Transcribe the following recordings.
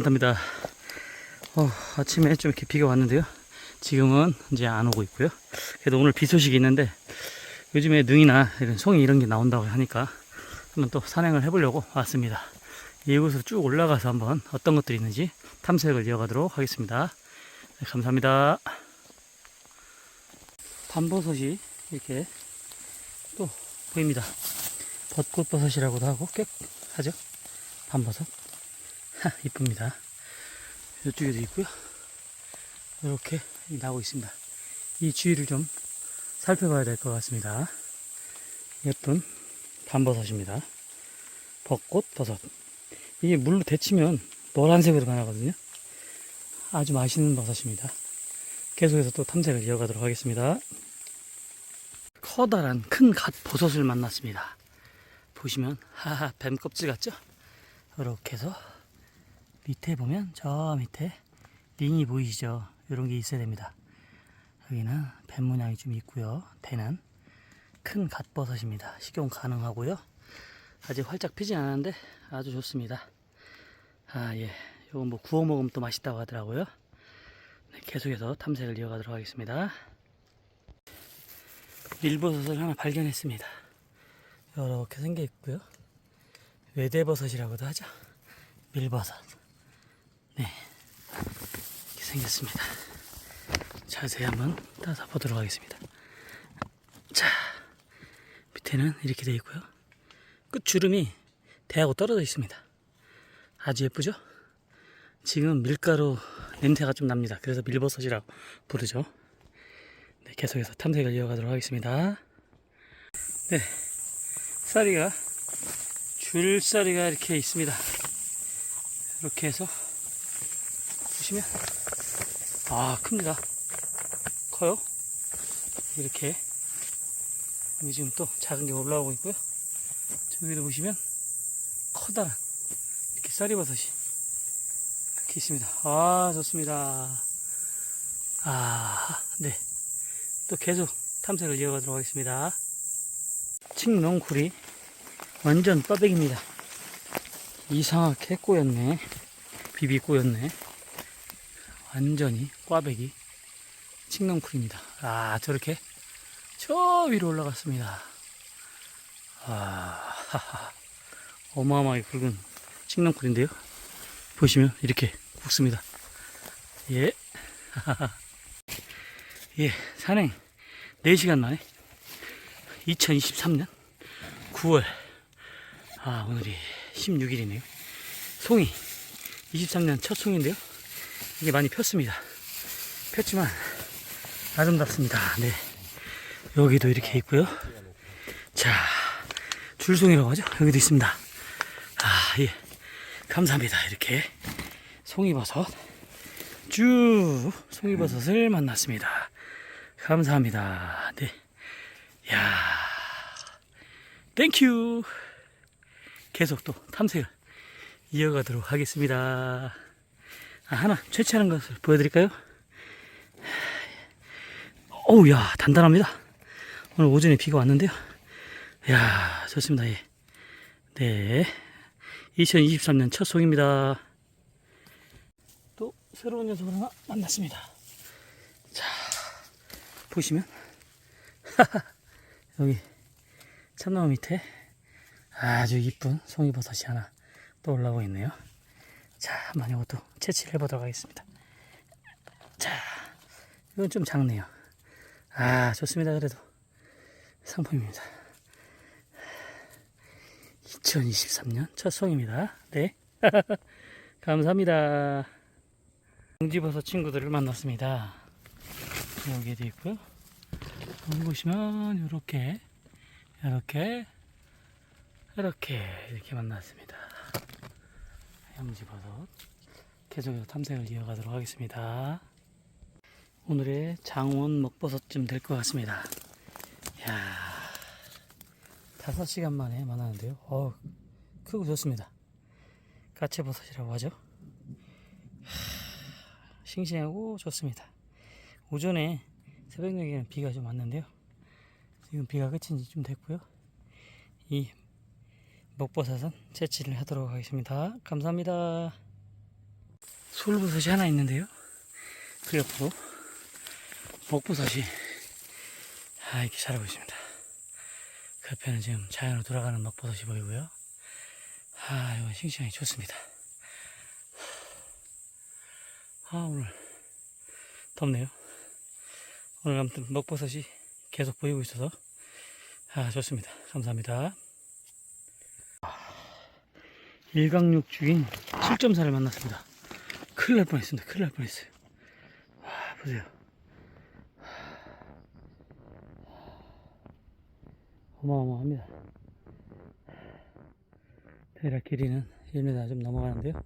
괜찮답니다. 어, 아침에 좀 이렇게 비가 왔는데요. 지금은 이제 안 오고 있고요. 그래도 오늘 비 소식이 있는데 요즘에 능이나 이런 송이 이런 게 나온다고 하니까 한번 또 산행을 해보려고 왔습니다. 이곳으로 쭉 올라가서 한번 어떤 것들이 있는지 탐색을 이어가도록 하겠습니다. 네, 감사합니다. 밤버섯이 이렇게 또 보입니다. 벚꽃버섯이라고도 하고 꽤 하죠. 밤버섯. 하, 이쁩니다. 이쪽에도 있고요. 이렇게 나오고 있습니다. 이 주위를 좀 살펴봐야 될 것 같습니다. 예쁜 밤버섯입니다. 벚꽃 버섯. 이게 물로 데치면 노란색으로 변하거든요. 아주 맛있는 버섯입니다. 계속해서 또 탐색을 이어가도록 하겠습니다. 커다란 큰 갓 버섯을 만났습니다. 보시면 하하 뱀 껍질 같죠? 이렇게 해서 밑에 보면 저 밑에 링이 보이시죠? 이런 게 있어야 됩니다. 여기는 뱀 모양이 좀 있고요. 대는 큰 갓버섯입니다. 식용 가능하고요. 아직 활짝 피진 않았는데 아주 좋습니다. 아 예, 이건 뭐 구워 먹으면 또 맛있다고 하더라고요. 네, 계속해서 탐색을 이어가도록 하겠습니다. 밀버섯을 하나 발견했습니다. 이렇게 생겨 있고요. 외대버섯이라고도 하죠. 밀버섯. 네. 이렇게 생겼습니다. 자세히 한번 따서 보도록 하겠습니다. 자, 밑에는 이렇게 되어 있고요. 끝 주름이 대하고 떨어져 있습니다. 아주 예쁘죠? 지금 밀가루 냄새가 좀 납니다. 그래서 밀버섯이라고 부르죠. 네, 계속해서 탐색을 이어가도록 하겠습니다. 네, 쌀이가 줄쌀이가 이렇게 있습니다. 이렇게 해서 보시면 아 큽니다. 커요. 이렇게 여기 지금 또 작은 게 올라오고 있고요. 저기도 보시면 커다란 이렇게 쌀이버섯이 이렇게 있습니다. 아 좋습니다. 아 네. 또 계속 탐색을 이어가도록 하겠습니다. 칡농쿨이 완전 빠백입니다. 이상하게 꼬였네. 비비 꼬였네. 완전히 꽈배기 칡농쿨입니다. 아 저렇게 저 위로 올라갔습니다. 아. 어마어마하게 굵은 칡농쿨인데요. 보시면 이렇게 굵습니다. 예. 예, 산행 4시간 만에 2023년 9월 아 오늘이 16일이네요 송이 23년 첫 송인데요 이게 많이 폈습니다. 폈지만 아름답습니다. 네. 여기도 이렇게 있고요. 자 줄송이라고 하죠? 여기도 있습니다. 아 예. 감사합니다. 이렇게 송이버섯. 쭉 송이버섯을 만났습니다. 감사합니다. 네. 야, 땡큐. 계속 또 탐색을 이어가도록 하겠습니다. 아, 하나 채취하는 것을 보여드릴까요? 어우, 야, 단단합니다. 오늘 오전에 비가 왔는데요. 야, 좋습니다. 예. 네. 2023년 첫 송입니다. 또 새로운 녀석을 하나 만났습니다. 자, 보시면. 여기 참나무 밑에 아주 이쁜 송이버섯이 하나 또 올라오고 있네요. 자, 한번 이것도 채취를 해보도록 하겠습니다. 자, 이건 좀 작네요. 아, 좋습니다. 그래도 상품입니다. 2023년 첫 송입니다. 네. 감사합니다. 공지버섯 친구들을 만났습니다. 여기도 있고요. 여기 보시면 이렇게 이렇게 이렇게 이렇게 만났습니다. 양지버섯 계속해서 탐색을 이어가도록 하겠습니다. 오늘의 장원 먹버섯쯤 될 것 같습니다. 야 다섯 시간 만에 만나는데요. 어 크고 좋습니다. 까치버섯이라고 하죠. 하, 싱싱하고 좋습니다. 오전에 새벽녘에는 비가 좀 왔는데요. 지금 비가 그친 지 좀 됐고요. 이 먹버섯은 채취를 하도록 하겠습니다. 감사합니다. 솔버섯이 하나 있는데요. 그 옆으로 먹버섯이 아, 이렇게 자라고 있습니다. 그 옆에는 지금 자연으로 돌아가는 먹버섯이 보이고요. 아, 이건 싱싱하게 좋습니다. 아, 오늘 덥네요. 오늘 아무튼 먹버섯이 계속 보이고 있어서 아, 좋습니다. 감사합니다. 일광육 죽인 7.4를 만났습니다. 큰일 날 뻔했습니다. 큰일 날 뻔했어요. 와, 보세요. 어마어마합니다. 대략 길이는 1m 좀 넘어가는데요.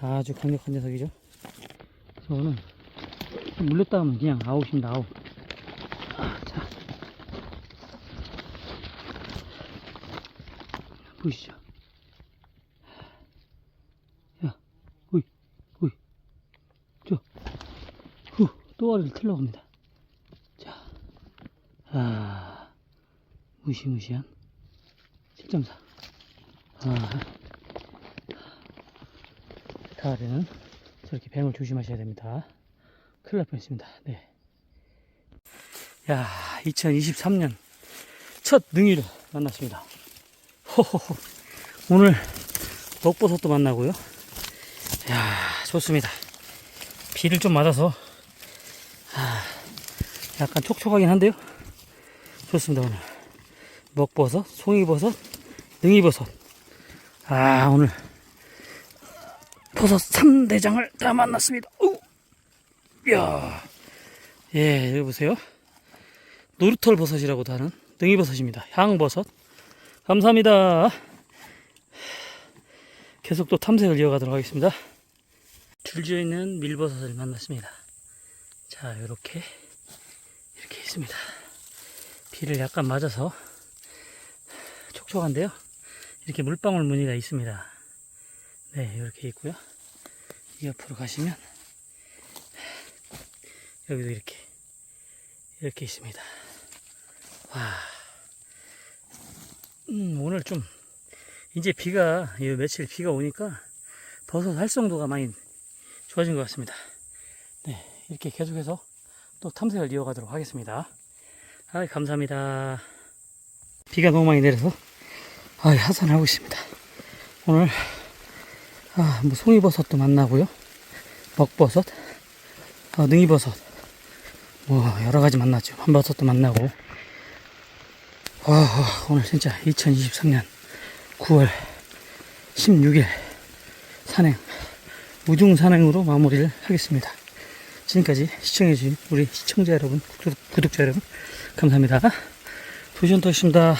아주 강력한 녀석이죠. 저는 물렸다 하면 그냥 아웃입니다. 아웃. 아, 자. 보이시죠? 야, 오이, 오이. 저, 후, 또아리를 틀러 갑니다. 자, 아, 무시무시한 10.4. 아, 가을에는 저렇게 뱀을 조심하셔야 됩니다. 큰일 날 뻔했습니다. 네. 야, 2023년 첫 능이를 만났습니다. 호호호. 오늘 먹버섯도 만나고요. 야, 좋습니다. 비를 좀 맞아서 아, 약간 촉촉하긴 한데요. 좋습니다, 오늘. 먹버섯, 송이버섯, 능이버섯. 아, 오늘 버섯 3대장을 다 만났습니다. 오! 이야. 예, 여기 보세요. 노루털 버섯이라고도 하는 능이버섯입니다. 향버섯. 감사합니다. 계속 또 탐색을 이어가도록 하겠습니다. 줄지어 있는 밀버섯을 만났습니다. 자, 이렇게 이렇게 있습니다. 비를 약간 맞아서 촉촉한데요. 이렇게 물방울 무늬가 있습니다. 네, 이렇게 있고요. 이 옆으로 가시면 여기도 이렇게 이렇게 있습니다. 와. 음, 오늘 좀 이제 비가 이 며칠 비가 오니까 버섯 활성도가 많이 좋아진 것 같습니다. 네, 이렇게 계속해서 또 탐색을 이어가도록 하겠습니다. 아, 감사합니다. 비가 너무 많이 내려서 아, 하산하고 있습니다. 오늘 아, 뭐 송이버섯도 만나고요, 먹버섯, 어, 능이버섯, 뭐 여러 가지 만났죠. 한버섯도 만나고. 와, 오늘 진짜 2023년 9월 16일 산행, 우중 산행으로 마무리를 하겠습니다. 지금까지 시청해주신 우리 시청자 여러분, 구독- 구독자 여러분, 감사합니다. 도시원터였습니다.